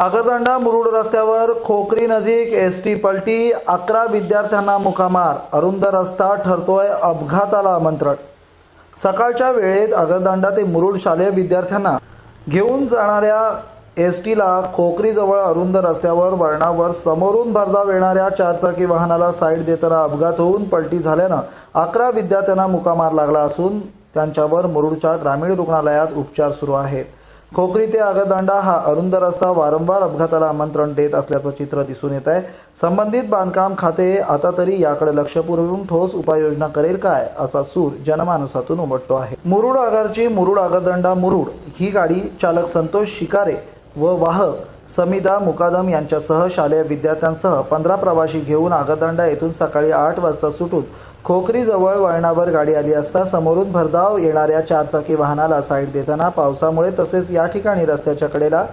अगर्दंडा मुरुड रस्त्यावर खोकरी नजीक S T पलटी अकरा विद्यार्थ्यांना मुकामार अरुंद रस्ता ठरतोय अपघाताला आमंत्रण. सकाळच्या वेळेत आगरदांडा ते मुरुड शालेय विद्यार्थ्यांना घेऊन जाणाऱ्या एस टीला खोकरीजवळ अरुंद रस्त्यावर वळणावर समोरून भरधाव येणाऱ्या चारचाकी वाहनाला साईड देताना अपघात होऊन पलटी झाल्यानं अकरा विद्यार्थ्यांना मुकामार लागला असून त्यांच्यावर मुरुडच्या ग्रामीण रुग्णालयात उपचार सुरू आहेत. खोकरी ते आगदांडा हा अरुंद रस्ता वारंवार अपघाताला आमंत्रण देत असल्याचं चित्र दिसून येत आहे. संबंधित बांधकाम खाते आता तरी याकडे लक्ष पुरवून ठोस उपाययोजना करेल काय असा सूर जनमानसातून उमटतो आहे. मुरुड आगारची मुरुड आगरदांडा मुरुड ही गाडी चालक संतोष शिकारे व वाहक समिदा मुकादम यांच्यासह शालेय विद्यार्थ्यांसह पंधरा प्रवासी घेऊन आगदांडा येथून सकाळी आठ वाजता सुटून खोकरीजवळ वळणावर गाडी आली असता समोरून भरधाव येणाऱ्या चारचाकी वाहनाला साईड देताना पावसामुळे तसेच या ठिकाणी रस्त्याच्या कडेला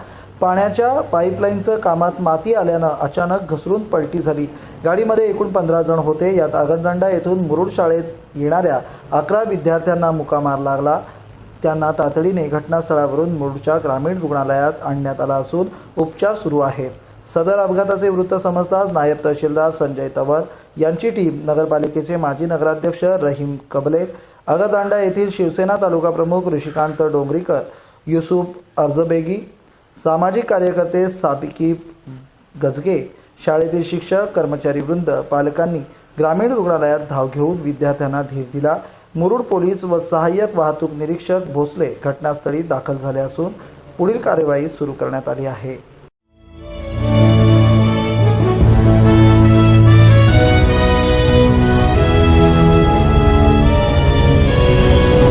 पाण्याच्या पाईपलाईनचं कामात माती आल्यानं अचानक घसरून पलटी झाली. गाडीमध्ये एकूण पंधरा जण होते. यात आगरदांडा येथून मुरुड शाळेत येणाऱ्या अकरा विद्यार्थ्यांना मुकामार लागला. त्यांना तातडीने घटनास्थळावरून मुरुडच्या ग्रामीण रुग्णालयात आणण्यात आला असून उपचार सुरू आहेत. सदर अपघाताचे वृत्त समजताच नायब तहसीलदार संजय तवर यांची टीम नगरपालिकेचे माजी नगराध्यक्ष रहीम कबले अगरदांडा येथील शिवसेना तालुका प्रमुख ऋषिकांत डोंगरीकर युसुफ अर्जबेगी सामाजिक कार्यकर्ते साबिकी गजगे शाळेतील शिक्षक कर्मचारी वृंद पालकांनी ग्रामीण रुग्णालयात धाव घेऊन विद्यार्थ्यांना धीर दिला. मुरुड पोलीस व सहाय्यक वाहतूक निरीक्षक भोसले घटनास्थळी दाखल झाले असून पुढील कार्यवाही सुरू करण्यात आली आहे.